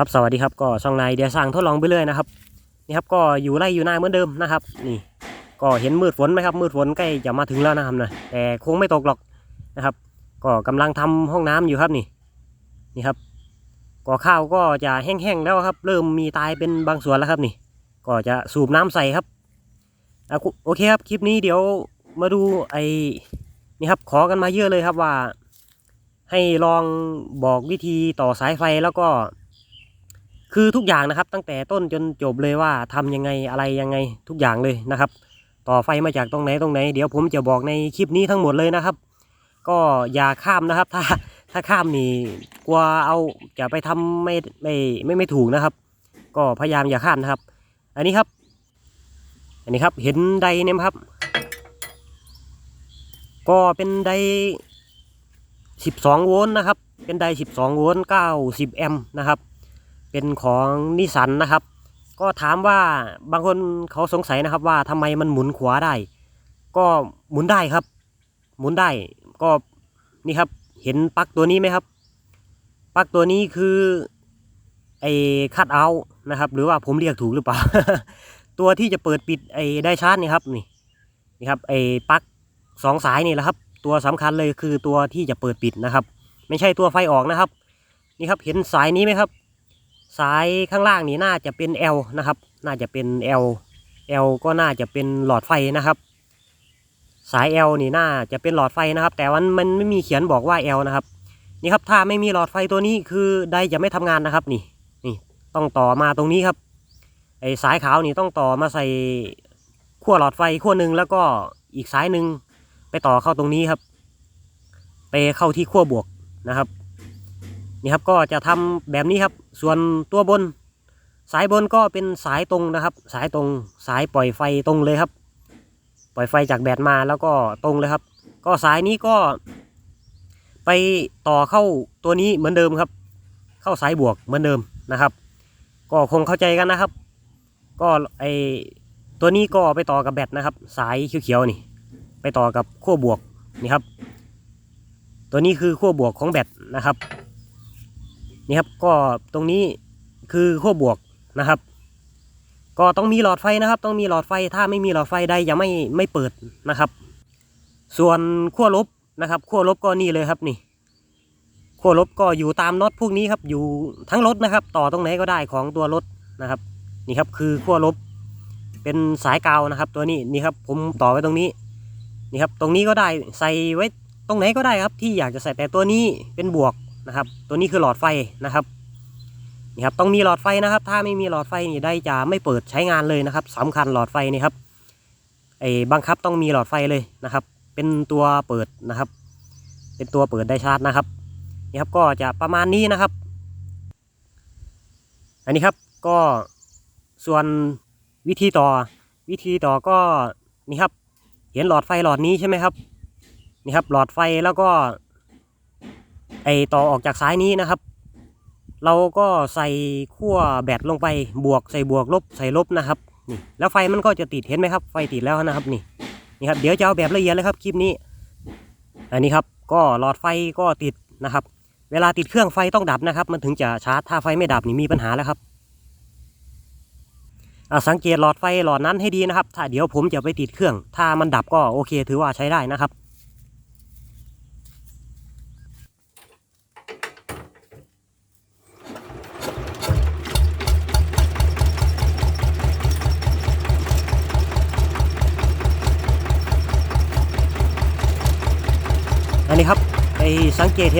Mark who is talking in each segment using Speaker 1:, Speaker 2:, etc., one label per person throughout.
Speaker 1: ครับสวัสดีครับก็ช่องนายเดี๋ยวสร้างทดลองไปเรื่อยนะครับนี่ครับก็อยู่ไร่อยู่นาเหมือนเดิมนะครับ นี่ก็เห็นมืดฝนไหมครับมืดฝนใกล้จะมาถึงแล้วนะครับนะแต่คงไม่ตกหรอกนะครับ ก็กำลังทำห้องน้ำอยู่ครับนี่นี่ครับก็ข้าวก็จะแห้งๆแล้วครับ เริ่มมีตายเป็นบางส่วนแล้วครับนี่ ก็จะสูบน้ำใส่ครับโอเคครับคลิปนี้เดี๋ยวมาดูไอ้นี่ครับขอกันมาเยอะเลยครับว่า ให้ลองบอกวิธีต่อสายไฟแล้วก็ คือทุกอย่างนะครับ ตั้งแต่ต้นจนจบเลยว่าทำยังไงอะไรยังไงทุกอย่างเลยนะครับ ต่อไฟมาจากตรงไหนตรงไหน เดี๋ยวผมจะบอกในคลิปนี้ทั้งหมดเลยนะครับ ก็อย่าข้ามนะครับ ถ้าถ้าข้ามนี่กลัวเอาจะไปทำไม่ไม่ไม่ไม่ถูกนะครับ ก็พยายามอย่าข้ามนะครับ อันนี้ครับ อันนี้ครับเห็นไดเนี่ยครับ ก็เป็นได12 โวลต์นะครับ เป็นได12 โวลต์90 แอมป์นะครับ เป็นของนิสันนะครับ ก็ถามว่าบางคนเขาสงสัยนะครับว่าทำไมมันหมุนขวาได้ ก็หมุนได้ครับ หมุนได้ก็นี่ครับเห็นปลั๊กตัวนี้ไหมครับปลั๊กตัวนี้คือไอ้คัดเอาท์นะครับหรือว่าผมเรียกถูกหรือเปล่า ตัวที่จะเปิดปิดไอ้ได้ชาร์จนี่ครับนี่นี่ครับไอ้ปลั๊กสองสายนี่แหละครับ ตัวสำคัญเลยคือตัวที่จะเปิดปิดนะครับ ไม่ใช่ตัวไฟออกนะครับ นี่ครับเห็นสายนี้ไหมครับ สายข้างล่างนี่น่าจะเป็น L นะครับ น่าจะเป็น L L ก็น่าจะเป็นหลอดไฟนะครับ สาย L นี่น่าจะเป็นหลอดไฟนะครับ แต่มันมันไม่มีเขียนบอกว่า L นะครับ นี่ครับถ้าไม่มีหลอดไฟตัวนี้คือได้จะไม่ทำงานนะครับนี่นี่ต้องต่อมาตรงนี้ครับไอสายขาวนี่ต้องต่อมาใส่ขั้วหลอดไฟขั้วหนึ่งแล้วก็อีกสายหนึ่งไปต่อเข้าตรงนี้ครับ ไปเข้าที่ขั้วบวกนะครับ นี่ครับก็จะทำแบบนี้ครับ ส่วนตัวบน สายบนก็เป็นสายตรงนะครับ สายตรงสายปล่อยไฟตรงเลยครับ ปล่อยไฟจากแบตมาแล้วก็ตรงเลยครับ ก็สายนี้ก็ ไปต่อเข้าตัวนี้เหมือนเดิมครับ เข้าสายบวกเหมือนเดิมนะครับ ก็คงเข้าใจกันนะครับ ก็ไอตัวนี้ก็ไปต่อกับแบตนะครับ สายเขียวๆนี่ ไปต่อกับขั้วบวกนี่ครับ ตัวนี้คือขั้วบวกของแบตนะครับ นี่ครับก็ตรงนี้คือขั้วบวกนะครับ ก็ต้องมีหลอดไฟนะครับ ต้องมีหลอดไฟถ้าไม่มีหลอดไฟใดจะไม่ไม่เปิดนะครับ ส่วนขั้วลบนะครับขั้วลบก็นี่เลยครับนี่ขั้วลบก็อยู่ตามน็อตพวกนี้ครับอยู่ทั้งรถนะครับ ต่อตรงไหนก็ได้ของตัวรถนะครับ นี่ครับคือขั้วลบเป็นสายกาวนะครับ ตัวนี้นี่ครับผมต่อไว้ตรงนี้นี่ครับตรงนี้ก็ได้ใส่ไว้ตรงไหนก็ได้ครับที่อยากจะใส่แต่ตัวนี้เป็นบวก นะครับ ตัวนี้คือหลอดไฟนะครับนี่ครับต้องมีหลอดไฟนะครับ ถ้าไม่มีหลอดไฟนี่ได้จะไม่เปิดใช้งานเลยนะครับสำคัญหลอดไฟนี่ครับไอ้บังคับต้องมีหลอดไฟเลยนะครับ เป็นตัวเปิดนะครับ เป็นตัวเปิดได้ชาร์จนะครับนี่ครับก็จะประมาณนี้นะครับ อันนี้ครับก็ส่วนวิธีต่อวิธีต่อก็นี่ครับ เห็นหลอดไฟหลอดนี้ใช่ไหมครับนี่ครับหลอดไฟแล้วก็ ไอต่อออกจากซ้ายนี้นะครับ เราก็ใส่ขั้วแบตลงไปบวกใส่บวกลบใส่ลบนะครับนี่แล้วไฟมันก็จะติดเห็นไหมครับ ไฟติดแล้วนะครับนี่นี่ครับเดี๋ยวจะเอาแบบละเอียดเลยครับคลิปนี้ อันนี้ครับก็หลอดไฟก็ติดนะครับ เวลาติดเครื่องไฟต้องดับนะครับ มันถึงจะชาร์จถ้าไฟไม่ดับนี่มีปัญหาแล้วครับอะสังเกตหลอดไฟหลอดนั้นให้ดีนะครับ ถ้าเดี๋ยวผมจะไปติดเครื่อง ถ้ามันดับก็โอเค ถือว่าใช้ได้นะครับ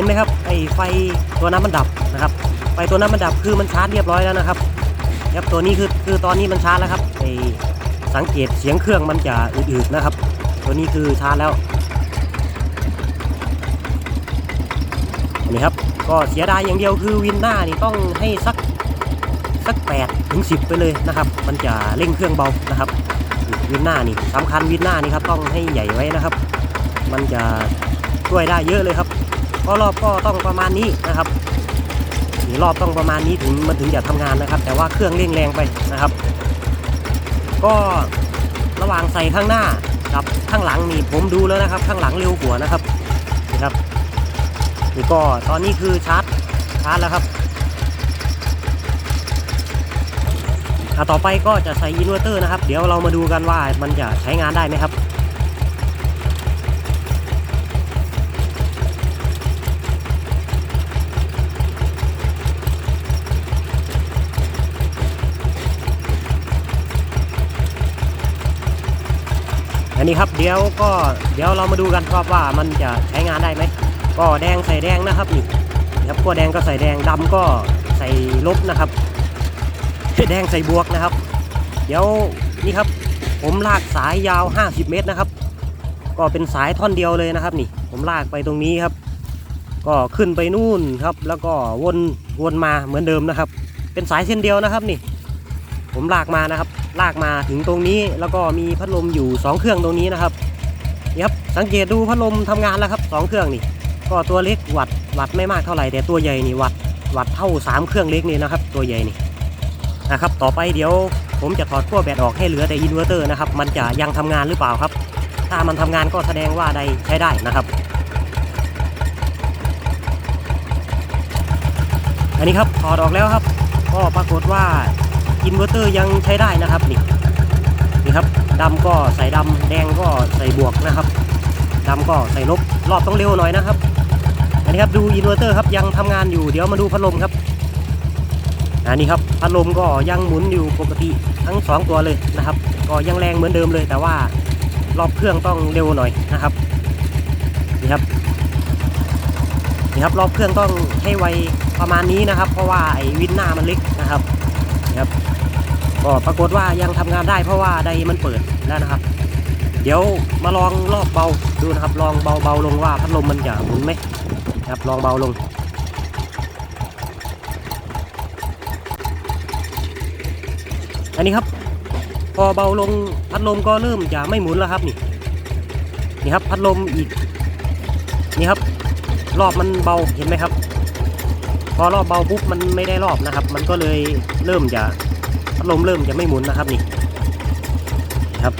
Speaker 1: ห็นไหมครับไอไฟตัวนั้นมันดับนะครับไฟตัวนั้นมันดับคือมันชาร์จเรียบร้อยแล้วนะครับครับตัวนี้คือคือตอนนี้มันชาร์จแล้วครับไอสังเกตเสียงเครื่องมันจะอืดๆนะครับ ตัวนี้คือชาร์จแล้วนนี้ครับก็เสียดายอย่างเดียวคือวินหน้านี่ต้องให้สักสักแปดถึงสิบไปเลยนะครับ มันจะเร่งเครื่องเบานะครับวินหน้านี่สำคัญวินหน้านี่ครับต้องให้ใหญ่ไว้นะครับ มันจะช่วยได้เยอะเลยครับ ก็รอบก็ต้องประมาณนี้นะครับนี่รอบต้องประมาณนี้ถึงมันถึงจะทำงานนะครับ แต่ว่าเครื่องเร่งแรงไปนะครับ ก็ระหว่างใส่ข้างหน้ากับข้างหลังนี่ผมดูแล้วนะครับ ข้างหลังเร็วกว่านะครับนี่ครับนี่ก็ตอนนี้คือชาร์จชาร์จแล้วครับอะต่อไปก็จะใส่อินเวอร์เตอร์นะครับ เดี๋ยวเรามาดูกันว่ามันจะใช้งานได้ไหมครับ อันนี้ครับเดี๋ยวก็เดี๋ยวเรามาดูกันครับว่ามันจะใช้งานได้ไหมก็แดงใส่แดงนะครับนี่ครับก็แดงก็ใส่แดงดำก็ใส่ลบนะครับแดงใส่บวกนะครับ เดี๋ยวนี่ครับ ผมลากสายยาว 50 เมตรนะครับ ก็เป็นสายท่อนเดียวเลยนะครับ นี่ ผมลากไปตรงนี้ครับ ก็ขึ้นไปนู่นครับ แล้วก็วนวนมาเหมือนเดิมนะครับ เป็นสายเส้นเดียวนะครับนี่ ผมลากมานะครับ ลากมาถึงตรงนี้ แล้วก็มีพัดลมอยู่ 2 เครื่องตรงนี้นะครับนี่ครับสังเกตดูพัดลมทำงานแล้วครับสองเครื่องนี่ ก็ตัวเล็กวัดวัดไม่มากเท่าไหร่แต่ตัวใหญ่นี่วัดวัดเท่า 3 เครื่องเล็กนี่นะครับ ตัวใหญ่นี่นะครับ ต่อไปเดี๋ยวผมจะถอดขั้วแบตออกให้เหลือแต่อินเวอร์เตอร์นะครับ มันจะยังทำงานหรือเปล่าครับ ถ้ามันทำงานก็แสดงว่าใดใช้ได้นะครับ อันนี้ครับถอดออกแล้วครับ ก็ปรากฏว่า อินเวอร์เตอร์ยังใช้ได้นะครับนี่นี่ครับดำก็ใส่ดำแดงก็ใส่บวกนะครับดำก็ใส่ลบรอบต้องเร็วหน่อยนะครับ อันนี้ครับดูอินเวอร์เตอร์ครับยังทำงานอยู่เดี๋ยวมาดูพัดลมครับอันนี้ครับพัดลมก็ยังหมุนอยู่ปกติทั้งสองตัวเลยนะครับ ก็ยังแรงเหมือนเดิมเลย แต่ว่ารอบเครื่องต้องเร็วหน่อยนะครับนี่ครับนี่ครับรอบเครื่องต้องให้ไวประมาณนี้นะครับ เพราะว่าไอ้วินหน้ามันเล็กนะครับ ครับ ก็ปรากฏว่ายังทำงานได้เพราะว่าไดมันเปิดแล้วนะครับ เดี๋ยวมาลองรอบเบาดูนะครับ ลองเบาเบาลงว่าพัดลมมันจะหมุนไหมครับลองเบาลงอันนี้ครับ พอเบาลงพัดลมก็เริ่มจะไม่หมุนแล้วครับนี่นี่ครับพัดลมอีกนี่ครับ รอบมันเบาเห็นไหมครับ พอรอบเบาปุ๊บมันไม่ได้รอบนะครับ มันก็เลยเริ่มจะพัดลมเริ่มจะไม่หมุนนะครับนี่ครับ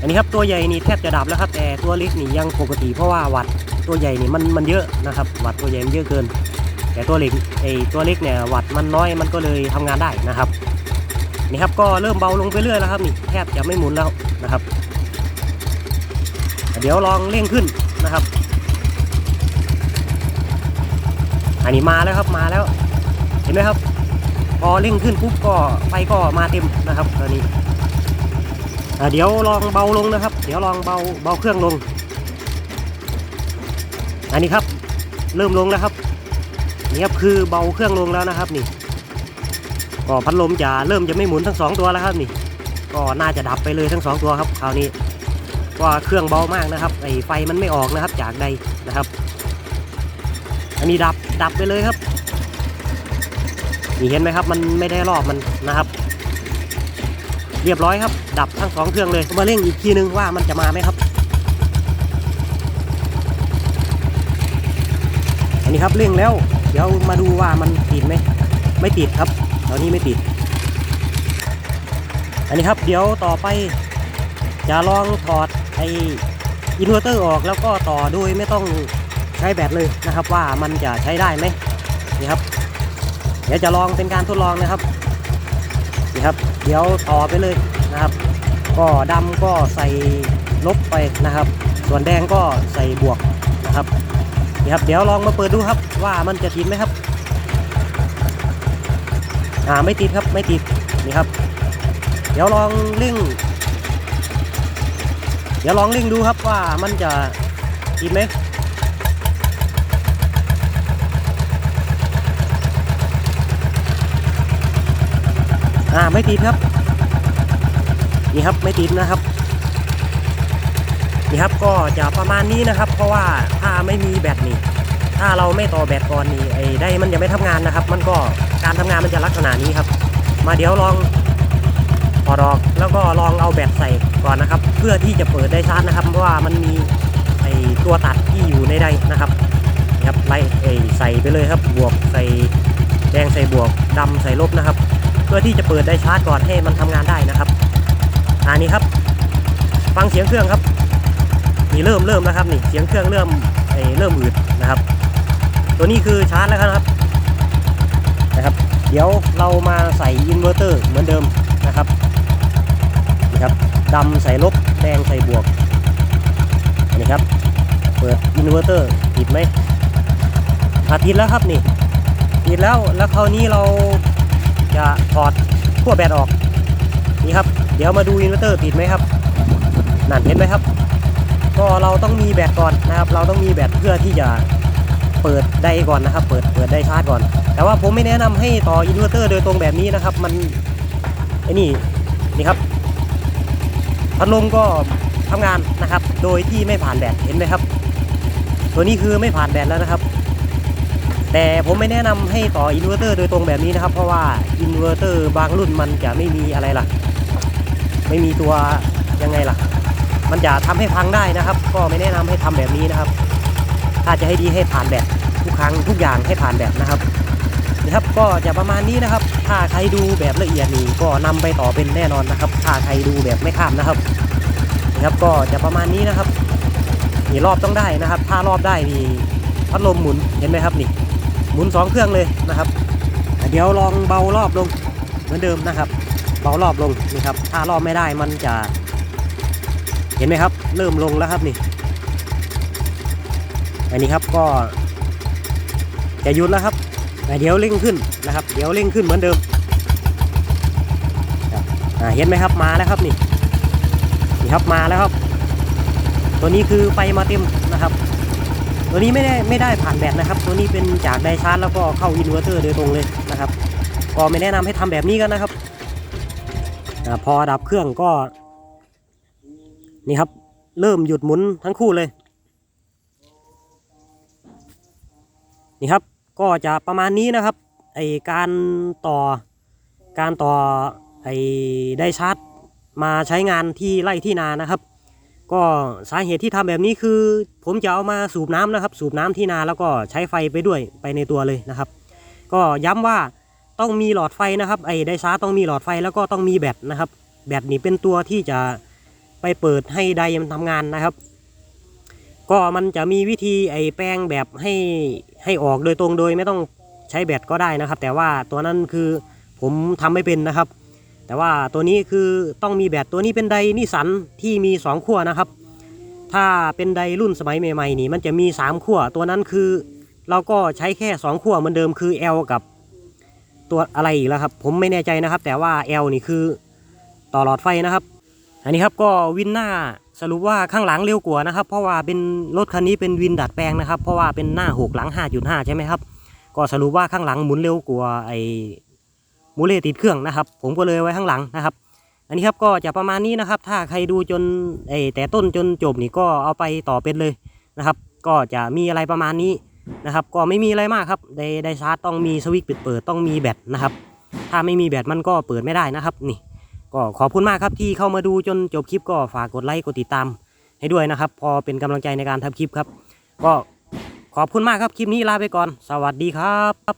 Speaker 1: อันนี้ครับตัวใหญ่นี่แทบจะดับแล้วครับแต่ตัวเล็กนี่ยังปกติเพราะว่าวัดตัวใหญ่นี่มันมันเยอะนะครับ วัดตัวใหญ่มันเยอะเกิน แต่ตัวเล็กไอตัวเล็กเนี่ยวัดมันน้อยมันก็เลยทำงานได้นะครับนี่ครับก็เริ่มเบาลงไปเรื่อยแล้วครับนี่แทบจะไม่หมุนแล้วนะครับ เดี๋ยวลองเร่งขึ้นนะครับ อันนี้มาแล้วครับมาแล้ว เห็นไหมครับ พอเร่งขึ้นปุ๊บก็ไฟก็มาเต็มนะครับตอนนี้เดี๋ยวลองเบาลงนะครับ เดี๋ยวลองเบาเบาเครื่องลง อันนี้ครับ เริ่มลงแล้วครับนี่ครับคือเบาเครื่องลงแล้วนะครับนี่ ก็พัดลมจะเริ่มจะไม่หมุนทั้งสองตัวแล้วครับนี่ ก็น่าจะดับไปเลยทั้งสองตัวครับคราวนี้ว่าเครื่องเบามากนะครับไอไฟมันไม่ออกนะครับจากใดนะครับ อันนี้ดับดับไปเลยครับ นี่เห็นไหมครับ มันไม่ได้รอบมันนะครับ เรียบร้อยครับ ดับทั้งสองเครื่องเลยมาเร่งอีกทีนึงว่ามันจะมาไหมครับ อันนี้ครับเร่งแล้ว เดี๋ยวมาดูว่ามันติดไหมไม่ติดครับตอนนี้ไม่ติด อันนี้ครับ เดี๋ยวต่อไปจะลองถอดไออินเวอร์เตอร์ออกแล้วก็ต่อโดยไม่ต้อง ใช้แบตเลยนะครับ ว่ามันจะใช้ได้ไหมนี่ครับ เดี๋ยวจะลองเป็นการทดลองนะครับนี่ครับ เดี๋ยวต่อไปเลยนะครับ ก็ดำก็ใส่ลบไปนะครับ ส่วนแดงก็ใส่บวกนะครับนี่ครับ เดี๋ยวลองมาเปิดดูครับ ว่ามันจะติดไหมครับอ่าไม่ติดครับไม่ติดนี่ครับ เดี๋ยวลองเร่งเดี๋ยวลองเร่งดูครับว่ามันจะติดไหม อ่าไม่ติดครับ นี่ครับไม่ติดนะครับ นี่ครับก็จะประมาณนี้นะครับ เพราะว่าถ้าไม่มีแบตนี่ ถ้าเราไม่ต่อแบตก่อนนี่ไอ้ได้มันจะไม่ทำงานนะครับ มันก็การทำงานมันจะลักษณะนี้ครับ มาเดี๋ยวลองถอดออกแล้วก็ลองเอาแบตใส่ก่อนนะครับ เพื่อที่จะเปิดได้ชาร์จนะครับ เพราะว่ามันมีไอ้ตัวตัดที่อยู่ในใดนะครับนี่ครับไล่ไอ้ใส่ไปเลยครับบวกใส่แดงใส่บวกดำใส่ลบนะครับ พื่อที่จะเปิดได้ชาร์จก่อนให้มันทำงานได้นะครับอันนี้ครับ ฟังเสียงเครื่องครับนี่เริ่มเริ่มแล้วครับนี่เสียงเครื่องเริ่มไอเริ่มอืดนะครับ ตัวนี้คือชาร์จแล้วครับนะครับ เดี๋ยวเรามาใส่อินเวอร์เตอร์เหมือนเดิมนะครับนี่ครับดำใส่ลบแดงใส่บวกอันนี้ครับเปิดอินเวอร์เตอร์ติดไหมอาติดแล้วครับนี่ติดแล้วแล้วคราวนี้เรา จะถอดขั้วแบตออก นี่ครับ เดี๋ยวมาดูอินเวอร์เตอร์ติดไหมครับนั่นเห็นไหมครับ ก็เราต้องมีแบตก่อนนะครับ เราต้องมีแบตเพื่อที่จะเปิดได้ก่อนนะครับ เปิดเปิดไดชาร์จก่อน แต่ว่าผมไม่แนะนำให้ต่ออินเวอร์เตอร์โดยตรงแบบนี้นะครับ มันไอ้นี่นี่ครับพัดลมก็ทำงานนะครับ โดยที่ไม่ผ่านแบตเห็นไหมครับ ตัวนี้คือไม่ผ่านแบตแล้วนะครับ แต่ผมไม่แนะนำให้ต่ออินเวอร์เตอร์โดยตรงแบบนี้นะครับ เพราะว่าอินเวอร์เตอร์บางรุ่นมันจะไม่มีอะไรล่ะ ไม่มีตัวยังไงล่ะ มันจะทำให้พังได้นะครับ ก็ไม่แนะนำให้ทำแบบนี้นะครับ ถ้าจะให้ดีให้ผ่านแบตทุกครั้งทุกอย่างให้ผ่านแบตนะครับนะครับก็จะประมาณนี้นะครับ ถ้าใครดูแบบละเอียดนี่ก็นำไปต่อเป็นแน่นอนนะครับ ถ้าใครดูแบบไม่ข้ามนะครับนะครับก็จะประมาณนี้นะครับนี่รอบต้องได้นะครับ ถ้ารอบได้นี่พัดลมหมุนเห็นไหมครับนี่ มุนสองเครื่องเลยนะครับ เดี๋ยวลองเบารอบลงเหมือนเดิมนะครับ เบารอบลงนี่ครับ ถ้ารอบไม่ได้มันจะ เห็นไหมครับ เริ่มลงแล้วครับนี่ อันนี้ครับก็จะหยุดแล้วครับเดี๋ยวเร่งขึ้นนะครับ เดี๋ยวเร่งขึ้นเหมือนเดิมเห็นไหมครับมาแล้วครับนี่นี่ครับมาแล้วครับ ตัวนี้คือไฟมาเต็ม ตัวนี้ไม่ได้ไม่ได้ผ่านแบตนะครับ ตัวนี้เป็นจากไดชาร์จแล้วก็เข้าอินเวอร์เตอร์โดยตรงเลยนะครับ ก็ไม่แนะนำให้ทำแบบนี้กันนะครับอพอดับเครื่องก็ นี่ครับ เริ่มหยุดหมุนทั้งคู่เลย นี่ครับก็จะประมาณนี้นะครับไอการต่อการต่อไอได้ชาร์จมาใช้งานที่ไร่ที่นานะครับ ก็สาเหตุที่ทำแบบนี้คือ ผมจะเอามาสูบน้ำนะครับ สูบน้ำที่นาแล้วก็ใช้ไฟไปด้วยไปในตัวเลยนะครับ ก็ย้ำว่าต้องมีหลอดไฟนะครับไอ้ไดชาต้องมีหลอดไฟแล้วก็ต้องมีแบตนะครับ แบตนี่เป็นตัวที่จะไปเปิดให้ไดมันทำงานนะครับ ก็มันจะมีวิธีไอ้แปลงแบบให้ให้ออกโดยตรงโดยไม่ต้องใช้แบตก็ได้นะครับ แต่ว่าตัวนั้นคือผมทำไม่เป็นนะครับ แต่ว่าตัวนี้คือต้องมีแบตตัวนี้เป็นไดนิสันที่มี 2 ขั้วนะครับ ถ้าเป็นไดรุ่นสมัยใหม่ๆนี่มันจะมี 3 ขั้วตัวนั้นคือ เราก็ใช้แค่ 2 ขั้วเหมือนเดิมคือ L กับตัวอะไรอีกแล้วครับ ผมไม่แน่ใจนะครับ แต่ว่า L นี่คือต่อหลอดไฟนะครับ อันนี้ครับก็วินหน้าสรุปว่าข้างหลังเร็วกว่านะครับ เพราะว่าเป็นรถคันนี้เป็นวินดัดแปลงนะครับ เพราะว่าเป็นหน้าหกหลัง 5.5 ใช่ไหมครับ ก็สรุปว่าข้างหลังหมุนเร็วกว่าไอ มูเลติดเครื่องนะครับ ผมก็เลยไว้ข้างหลังนะครับ อันนี้ครับก็จะประมาณนี้นะครับ ถ้าใครดูจนไอแต่ต้นจนจบนี่ก็เอาไปต่อเป็นเลยนะครับ ก็จะมีอะไรประมาณนี้นะครับ ก็ไม่มีอะไรมากครับไดไดชาร์จต้องมีสวิตช์ปิดเปิดต้องมีแบตนะครับ ถ้าไม่มีแบตมันก็เปิดไม่ได้นะครับนี่ ก็ขอบคุณมากครับที่เข้ามาดูจนจบคลิปก็ฝากกดไลค์กดติดตามให้ด้วยนะครับ พอเป็นกำลังใจในการทำคลิปครับ ก็ขอบคุณมากครับ คลิปนี้ลาไปก่อน สวัสดีครับ